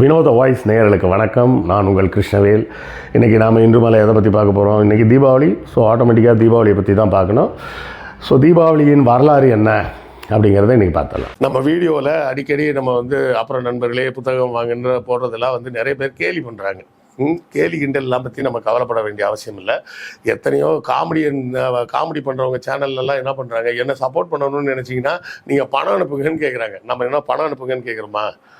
வினோத வாய்ஸ் நேயர்களுக்கு வணக்கம். நான் உங்கள் கிருஷ்ணவேல். இன்றைக்கி நாம் இன்று மலை எதை பற்றி பார்க்க போகிறோம் இன்றைக்கி தீபாவளி. ஸோ ஆட்டோமேட்டிக்காக தீபாவளியை பற்றி தான் பார்க்கணும். ஸோ தீபாவளியின் வரலாறு என்ன அப்படிங்கிறத இன்றைக்கி பார்த்தலாம் நம்ம வீடியோவில் அடிக்கடி நம்ம வந்து அப்புறம் நண்பர்களே புத்தகம் வாங்குன்ற போடுறதெல்லாம் வந்து நிறைய பேர் கேலி பண்ணுறாங்க ம், கேலி கிண்டல்லாம் பற்றி நம்ம கவலைப்பட வேண்டிய அவசியம் இல்லை. எத்தனையோ காமெடியன் காமெடி பண்ணுறவங்க சேனல்லலாம் என்ன பண்ணுறாங்க என்ன சப்போர்ட் பண்ணணும்னு நினச்சிங்கன்னா நீங்கள் பணம் அனுப்புங்கன்னு கேட்குறாங்க நம்ம என்ன பணம் அனுப்புங்கன்னு கேட்குறோமா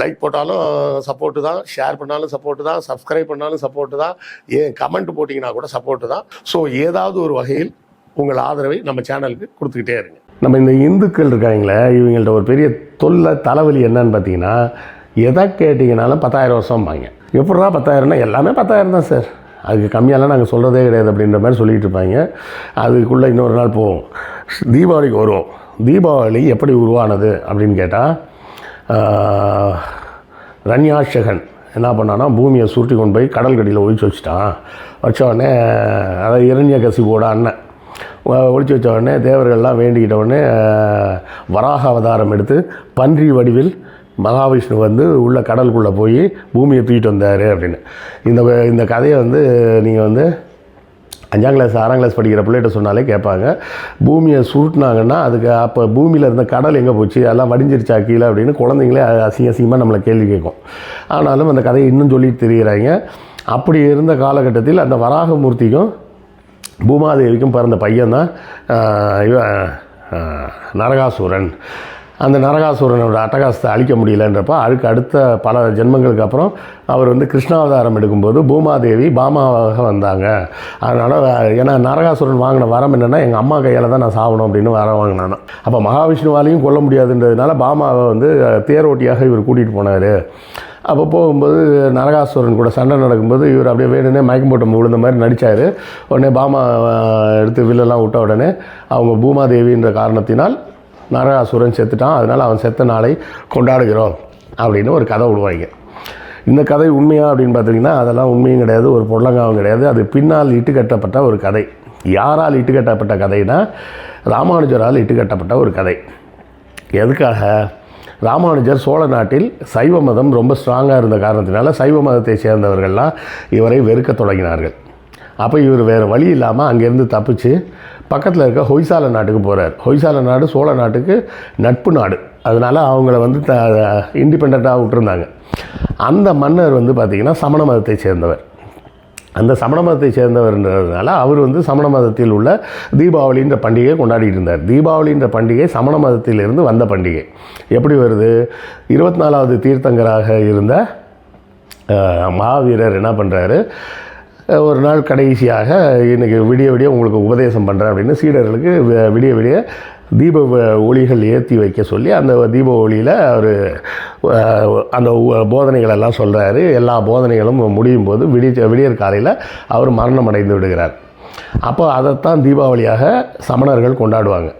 லைக் போட்டாலும் சப்போர்ட்டு தான் ஷேர் பண்ணாலும் சப்போர்ட்டு தான் சப்ஸ்கிரைப் பண்ணாலும் சப்போர்ட்டு தான் ஏன் கமெண்ட் போட்டிங்கன்னா கூட சப்போர்ட்டு தான். ஸோ ஏதாவது ஒரு வகையில் உங்கள் ஆதரவை நம்ம சேனலுக்கு கொடுத்துக்கிட்டே இருங்க. நம்ம இந்த இந்துக்கள் இருக்காங்களே இவங்கள்ட்ட ஒரு பெரிய தொல்லை தலைவலி என்னன்னு பார்த்தீங்கன்னா எதை கேட்டிங்கனாலும் பத்தாயிரம் வருஷம் வாங்க எப்படா பத்தாயிரம்னா எல்லாமே பத்தாயிரம் தான் சார். அதுக்கு கம்மியாலாம் நாங்கள் சொல்கிறதே கிடையாது அப்படின்ற மாதிரி சொல்லிகிட்டு இருப்பாங்க. அதுக்குள்ளே இன்னொரு நாள் போவோம். தீபாவளிக்கு வருவோம். தீபாவளி எப்படி உருவானது அப்படின்னு கேட்டால் ஆஹ், என்ன பண்ணான்னா பூமியை சுருட்டி கொண்டு போய் கடல் கடியில் ஒழிச்சு வச்சுட்டான். வச்ச உடனே அதாவது இரண்ய கசிவோட அண்ணன் ஒழிச்சு வச்ச உடனே தேவர்கள்லாம் வேண்டிக்கிட்ட உடனே வராக அவதாரம் எடுத்து பன்றி வடிவில் மகாவிஷ்ணு வந்து உள்ள கடலுக்குள்ளே போய் பூமியை தூக்கிட்டு வந்தார் அப்படின்னு. இந்த இந்த கதையை வந்து நீங்கள் வந்து அஞ்சாம் கிளாஸ் ஆறாம் கிளாஸ் படிக்கிற பிள்ளைகிட்ட சொன்னாலே கேட்பாங்க. பூமியை சுருட்டினாங்கன்னா அதுக்கு அப்போ பூமியில் இருந்த கடல் எங்கே போச்சு? எல்லாம் வடிஞ்சிருச்சா கீழே அப்படின்னு குழந்தைங்களே அசிங்க அசிங்கமாக நம்மளை கேள்வி கேட்கும். ஆனாலும் அந்த கதையை இன்னும் சொல்லிட்டு தெரிகிறாங்க அப்படி இருந்த காலகட்டத்தில் அந்த வராகமூர்த்திக்கும் பூமாதேவிக்கும் பிறந்த பையன்தான் தான் இவன் நரகாசூரன். அந்த நரகாசுரனோட அட்டகாசத்தை அழிக்க முடியலன்றப்ப அதுக்கு அடுத்த பல ஜென்மங்களுக்கு அப்புறம் அவர் வந்து கிருஷ்ணாவதாரம் எடுக்கும்போது பூமாதேவி பாமாவாக வந்தாங்க. அதனால் ஏன்னா நரகாசுரன் வாங்கின வரம் என்னென்னா எங்கள் அம்மா கையால் தான் நான் சாகணும் அப்படின்னு வரம் வாங்கினானோ. அப்போ மகாவிஷ்ணுவாலையும் கொல்ல முடியாதுன்றதுனால பாமாவை வந்து தேரோட்டியாக இவர் கூட்டிகிட்டு போனார். அப்போ போகும்போது நரகாசுரன் கூட சண்டை நடக்கும்போது இவர் அப்படியே வேணுன்னே மயக்கம் போட்டு விழுந்த மாதிரி நடித்தார் உடனே பாமா எடுத்து வில்லெல்லாம் விட்ட உடனே அவங்க பூமாதேவின்ற காரணத்தினால் நரகாசுரன் செத்துட்டான். அதனால் அவன் செத்த நாளை கொண்டாடுகிறோம் அப்படின்னு ஒரு கதை விடுவாங்க இந்த கதை உண்மையா அப்படின்னு பார்த்தீங்கன்னா அதெல்லாம் உண்மையும் கிடையாது ஒரு பொருளங்காவும் கிடையாது. அது பின்னால் இட்டுக்கட்டப்பட்ட ஒரு கதை. யாரால் இட்டுக்கட்டப்பட்ட கதைனா ராமானுஜரால் இட்டுக்கட்டப்பட்ட ஒரு கதை. எதுக்காக? ராமானுஜர் சோழ நாட்டில் சைவ மதம் ரொம்ப ஸ்ட்ராங்காக இருந்த காரணத்தினால சைவ மதத்தை சேர்ந்தவர்கள்லாம் இவரை வெறுக்க தொடங்கினார்கள். அப்போ இவர் வேறு வழி இல்லாமல் அங்கேருந்து தப்பிச்சு பக்கத்தில் இருக்க ஹொய்சால நாட்டுக்கு போகிறார் ஹொய்சால நாடு சோழ நாட்டுக்கு நட்பு நாடு. அதனால் அவங்கள வந்து த இண்டிபெண்ட்டாக விட்டுருந்தாங்க. அந்த மன்னர் வந்து பார்த்திங்கன்னா சமண மதத்தை சேர்ந்தவர். அந்த சமண மதத்தை சேர்ந்தவர்ன்றதுனால அவர் வந்து சமண மதத்தில் உள்ள தீபாவளின்ற பண்டிகையை கொண்டாடிட்டு இருந்தார். தீபாவளின்ற பண்டிகை சமண மதத்திலிருந்து வந்த பண்டிகை. எப்படி வருது? இருபத்தி நாலாவது தீர்த்தங்கராக இருந்த மகாவீரர் என்ன பண்ணுறாரு ஒரு நாள் கடைசியாக இன்றைக்கி விடிய விடிய உங்களுக்கு உபதேசம் பண்ணுறேன் அப்படின்னு சீடர்களுக்கு வி- விடிய விடிய தீப ஒளிகள் ஏற்றி வைக்க சொல்லி அந்த தீப ஒளியில் அவர் அந்த போதனைகள் எல்லாம் சொல்கிறாரு எல்லா போதனைகளும் முடியும் போது விடிய விடியற் காலையில் அவர் மரணம் அடைந்து விடுகிறார். அப்போ அதைத்தான் தீபாவளியாக சமணர்கள் கொண்டாடுவாங்க.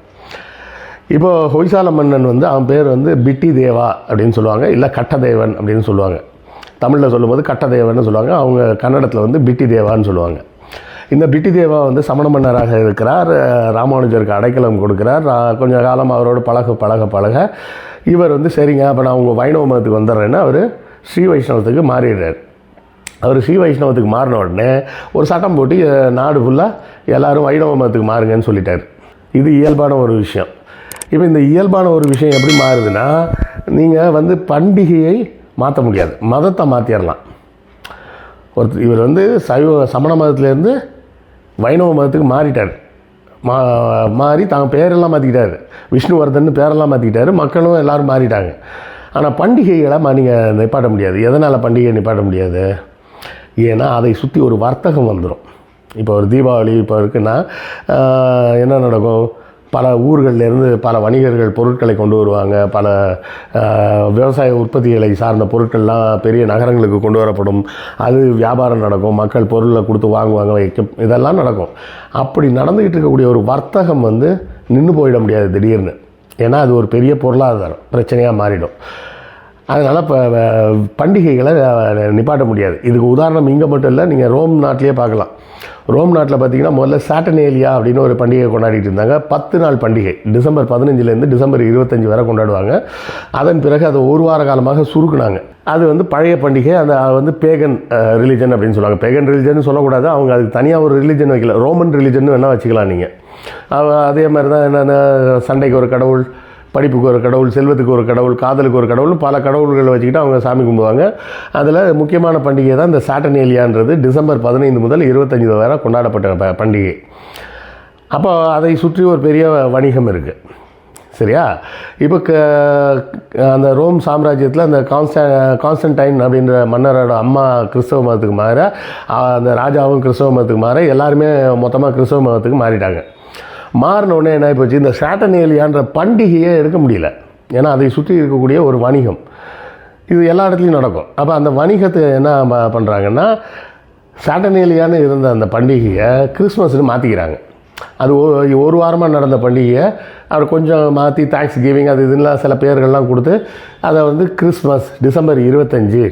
இப்போது ஹொய்சால மன்னன் வந்து அவன் பேர் வந்து பிட்டி தேவா அப்படின்னு சொல்லுவாங்க இல்லை கட்டதேவன் அப்படின்னு சொல்லுவாங்க. தமிழில் சொல்லும்போது கட்டதேவன் சொல்லுவாங்க. அவங்க கன்னடத்தில் வந்து பிட்டி தேவான்னு சொல்லுவாங்க. இந்த பிட்டி தேவா வந்து சமண மன்னராக இருக்கிறார். ராமானுஜருக்கு அடைக்கலம் கொடுக்கிறார். கொஞ்சம் கொஞ்ச காலம் அவரோட பழக பழக பழக இவர் வந்து சரிங்க அப்போ நான் உங்கள் வைணவ மதத்துக்கு வந்துடுறேன்னு அவர் ஸ்ரீ வைஷ்ணவத்துக்கு மாறிடுறார். அவர் ஸ்ரீ வைஷ்ணவத்துக்கு மாறின உடனே ஒரு சட்டம் போட்டு நாடு ஃபுல்லாக எல்லாரும் வைணவ மதத்துக்கு மாறுங்கன்னு சொல்லிட்டார். இது இயல்பான ஒரு விஷயம். இப்போ இந்த இயல்பான ஒரு விஷயம் எப்படி மாறுதுன்னா நீங்கள் வந்து பண்டிகையை மாற்ற முடியாது. மதத்தை மாற்றிடலாம் ஒருத்தர் இவர் வந்து சைவ சமண மதத்துலேருந்து வைணவ மதத்துக்கு மாறிட்டார். மா மாறி தான் பேரெல்லாம் மாற்றிக்கிட்டாரு விஷ்ணுவர்தன் பேரெல்லாம் மாற்றிக்கிட்டாரு மக்களும் எல்லாரும் மாறிட்டாங்க. ஆனால் பண்டிகைகளை நீங்கள் நிப்பாட்ட முடியாது. எதனால் பண்டிகையை நிப்பாட்ட முடியாது? ஏன்னா அதை சுற்றி ஒரு வர்த்தகம் வந்துடும் இப்போ ஒரு தீபாவளி இப்போ இருக்குன்னா என்ன நடக்கும்? பல ஊர்கள்லேருந்து பல வணிகர்கள் பொருட்களை கொண்டு வருவாங்க. பல விவசாய உற்பத்திகளை சார்ந்த பொருட்கள்லாம் பெரிய நகரங்களுக்கு கொண்டு வரப்படும். அது வியாபாரம் நடக்கும். மக்கள் பொருளை கொடுத்து வாங்குவாங்க வைக்கும். இதெல்லாம் நடக்கும். அப்படி நடந்துக்கிட்டு இருக்கக்கூடிய ஒரு வர்த்தகம் வந்து நின்று போயிட முடியாது திடீர்னு. ஏன்னா அது ஒரு பெரிய பொருளாதாரம். பிரச்சனையாக மாறிடும். அதனால் இப்போ பண்டிகைகளை நிப்பாட்ட முடியாது. இதுக்கு உதாரணம் இங்கே மட்டும் இல்லை நீங்கள் ரோம் நாட்டிலே பார்க்கலாம். ரோம் நாட்டில் பார்த்தீங்கன்னா முதல்ல சாட்டனேலியா அப்படின்னு ஒரு பண்டிகை கொண்டாடிட்டு இருந்தாங்க. பத்து நாள் பண்டிகை. டிசம்பர் பதினஞ்சுலேருந்து டிசம்பர் இருபத்தஞ்சி வரை கொண்டாடுவாங்க. அதன் பிறகு அதை ஒரு வார காலமாக சுருக்குனாங்க. அது வந்து பழைய பண்டிகை. அந்த வந்து பேகன் ரிலிஜன் அப்படின்னு சொல்லுவாங்க. பேகன் ரிலிஜன் சொல்லக்கூடாது. அவங்க அதுக்கு தனியாக ஒரு ரிலிஜன் வைக்கல. ரோமன் ரிலிஜன் வேணால் வச்சுக்கலாம் நீங்கள் அதே மாதிரி தான் என்னென்ன சண்டைக்கு ஒரு கடவுள் படிப்புக்கு ஒரு கடவுள் செல்வத்துக்கு ஒரு கடவுள் காதலுக்கு ஒரு கடவுள் பல கடவுள்களை வச்சுக்கிட்டு அவங்க சாமி கும்பிடுவாங்க. அதில் முக்கியமான பண்டிகை தான் இந்த சாட்டனேலியான்றது டிசம்பர் பதினைந்து முதல் இருபத்தஞ்சி வரை கொண்டாடப்பட்ட பண்டிகை. அப்போ அதை சுற்றி ஒரு பெரிய வணிகம் இருக்குது சரியா? இப்போ க அந்த ரோம் சாம்ராஜ்யத்தில் அந்த கான்ஸ்ட கான்ஸ்டன்டைன் அப்படின்ற மன்னரோட அம்மா கிறிஸ்தவ மதத்துக்கு மாற அந்த ராஜாவும் கிறிஸ்தவ மதத்துக்கு மாற எல்லாருமே மொத்தமாக கிறிஸ்தவ மதத்துக்கு மாறிட்டாங்க. மாறினோடனே என்ன போச்சு இந்த சாட்டனேலியான்ற பண்டிகையே எடுக்க முடியல. ஏன்னா அதை சுற்றி இருக்கக்கூடிய ஒரு வணிகம். இது எல்லா இடத்துலையும் நடக்கும். அப்போ அந்த வணிகத்தை என்ன பண்ணுறாங்கன்னா சாட்டனேலியான்னு இருந்த அந்த பண்டிகையை கிறிஸ்மஸ்னு மாற்றிக்கிறாங்க அது ஒரு ஒரு வாரமாக நடந்த பண்டிகையை அவர் கொஞ்சம் மாற்றி தேங்க்ஸ் கிவிங் அது இதெல்லாம் சில பேர்கள்லாம் கொடுத்து அதை வந்து கிறிஸ்மஸ் டிசம்பர் இருபத்தஞ்சு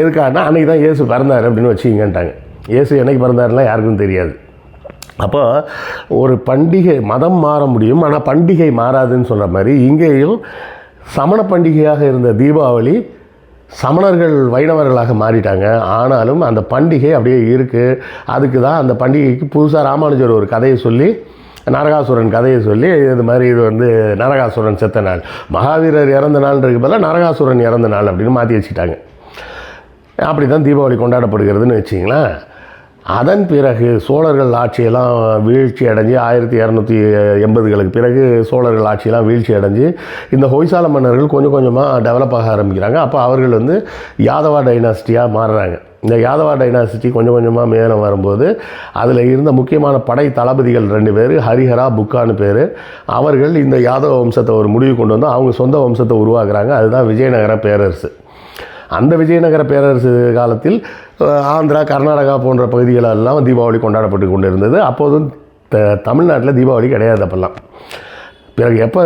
எதுக்காகனா அன்றைக்கி தான் இயேசு பிறந்தார் அப்படின்னு வச்சுக்கிங்கன்ட்டாங்க. இயேசு என்னைக்கு பிறந்தாருலாம் யாருக்கும் தெரியாது. அப்போ ஒரு பண்டிகை மதம் மாற முடியும் ஆனால் பண்டிகை மாறாதுன்னு சொல்கிற மாதிரி இங்கேயும் சமண பண்டிகையாக இருந்த தீபாவளி சமணர்கள் வைணவர்களாக மாறிட்டாங்க. ஆனாலும் அந்த பண்டிகை அப்படியே இருக்குது அதுக்கு தான் அந்த பண்டிகைக்கு புதுசாக ராமானுஜர் ஒரு கதையை சொல்லி நரகாசுரன் கதையை சொல்லி இது மாதிரி இது வந்து நரகாசுரன் செத்த நாள். மகாவீரர் இறந்த நாள்ன்றது பதிலாக நரகாசுரன் இறந்த நாள் அப்படின்னு மாற்றி வச்சுட்டாங்க அப்படி தான் தீபாவளி கொண்டாடப்படுகிறதுன்னு வச்சிங்களேன் அதன் பிறகு சோழர்கள் ஆட்சியெல்லாம் வீழ்ச்சி அடைஞ்சு ஆயிரத்தி இரநூத்தி எண்பதுகளுக்கு பிறகு சோழர்கள் ஆட்சியெல்லாம் வீழ்ச்சி அடைஞ்சு இந்த ஹொய்சால மன்னர்கள் கொஞ்சம் கொஞ்சமாக டெவலப் ஆக ஆரம்பிக்கிறாங்க. அப்போ அவர்கள் வந்து யாதவா டைனாசிட்டியாக மாறுறாங்க. இந்த யாதவா டைனாசிட்டி கொஞ்சம் கொஞ்சமாக மேலே வரும்போது அதில் இருந்த முக்கியமான படை தளபதிகள் ரெண்டு பேர் ஹரிஹரா புக்கான்னு பேர். அவர்கள் இந்த யாதவ வம்சத்தை ஒரு முடிவு கொண்டு வந்து அவங்க சொந்த வம்சத்தை உருவாக்குறாங்க. அதுதான் விஜயநகர பேரரசு. அந்த விஜயநகர பேரரசு காலத்தில் ஆந்திரா கர்நாடகா போன்ற பகுதிகளெல்லாம் தீபாவளி கொண்டாடப்பட்டு கொண்டு இருந்தது அப்போதும் த- தமிழ்நாட்டில் தீபாவளி கிடையாது அப்போல்லாம். பிறகு எப்போ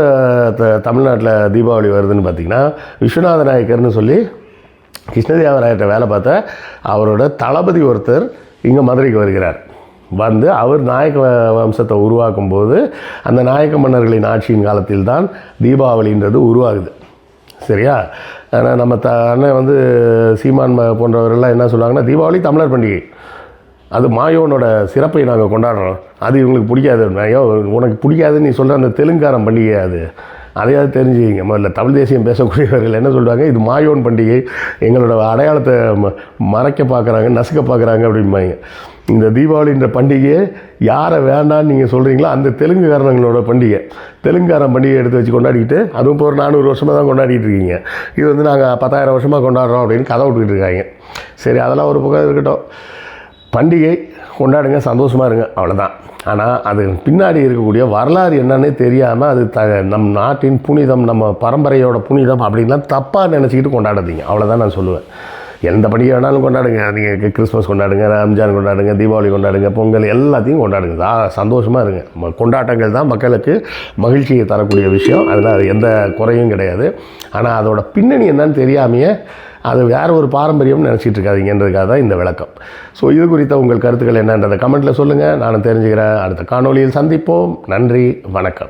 த- தமிழ்நாட்டில் தீபாவளி வருதுன்னு பார்த்திங்கன்னா விஸ்வநாத நாயக்கர்னு சொல்லி கிருஷ்ணதேவராயர்கிட்ட வேலை பார்த்த அவரோட தளபதி ஒருத்தர் இங்கே மதுரைக்கு வருகிறார். வந்து அவர் நாயக்க வம்சத்தை உருவாக்கும் போது அந்த நாயக்க மன்னர்களின் ஆட்சியின் காலத்தில் தான் தீபாவளின்றது உருவாகுது. சரியா? ஆனால் நம்ம த அண்ணன் வந்து சீமான் போன்றவரெல்லாம் என்ன சொல்லுவாங்கன்னா தீபாவளி தமிழர் பண்டிகை. அது மாயோனோட சிறப்பை நாங்கள் கொண்டாடுறோம். அது இவங்களுக்கு பிடிக்காது. ஐயோ உனக்கு பிடிக்காதுன்னு நீ சொல்கிற அந்த தெலுங்காரம் பண்டிகை அது. அதையாவது தெரிஞ்சுக்கிங்க. முதல்ல தமிழ் தேசியம் பேசக்கூடியவர்கள் என்ன சொல்கிறாங்க இது மாயோன் பண்டிகை. எங்களோட அடையாளத்தை ம- மறைக்க பார்க்குறாங்க நசுக்க பார்க்குறாங்க அப்படிம்பாங்க. இந்த தீபாவளின்ற பண்டிகையை யாரை வேண்டான்னு நீங்கள் சொல்கிறீங்களோ அந்த தெலுங்குக்காரங்களோட பண்டிகை. தெலுங்குகாரன் பண்டிகை எடுத்து வச்சு கொண்டாடிக்கிட்டு அதுவும் இப்போ ஒரு நானூறு வருஷமாக தான் கொண்டாடிட்டு இருக்கீங்க. இது வந்து நாங்கள் பத்தாயிரம் வருஷமாக கொண்டாடுறோம் அப்படின்னு கதை விட்டுக்கிட்டு இருக்காங்க. சரி அதெல்லாம் ஒரு பக்கம் இருக்கட்டும். பண்டிகை கொண்டாடுங்க சந்தோஷமாக இருங்க அவ்வளோதான் ஆனால் அது பின்னாடி இருக்கக்கூடிய வரலாறு என்னன்னே தெரியாமல் அது த நம் நாட்டின் புனிதம் நம்ம பரம்பரையோட புனிதம் அப்படின்லாம் தப்பாக நினச்சிக்கிட்டு கொண்டாடாதீங்க. அவ்வளோதான் நான் சொல்லுவேன். எந்த பண்டிகை வேணாலும் கொண்டாடுங்க. நீங்கள் கிறிஸ்மஸ் கொண்டாடுங்க ரம்ஜான் கொண்டாடுங்க தீபாவளி கொண்டாடுங்க பொங்கல் எல்லாத்தையும் கொண்டாடுங்க. தான் சந்தோஷமாக இருங்க. ம- கொண்டாட்டங்கள் தான் மக்களுக்கு மகிழ்ச்சியை தரக்கூடிய விஷயம். அதில் எந்த குறையும் கிடையாது. ஆனால் அதோட பின்னணி என்னன்னு தெரியாமையே அது வேறு ஒரு பாரம்பரியம்னு நினச்சிட்டு இருக்காதிங்கன்றதுக்காக தான் இந்த விளக்கம். ஸோ இது குறித்த உங்கள் கருத்துக்கள் என்னன்றதை கமெண்ட்டில் சொல்லுங்கள் நான் தெரிஞ்சுக்கிறேன். அடுத்த காணொளியில் சந்திப்போம். நன்றி வணக்கம்.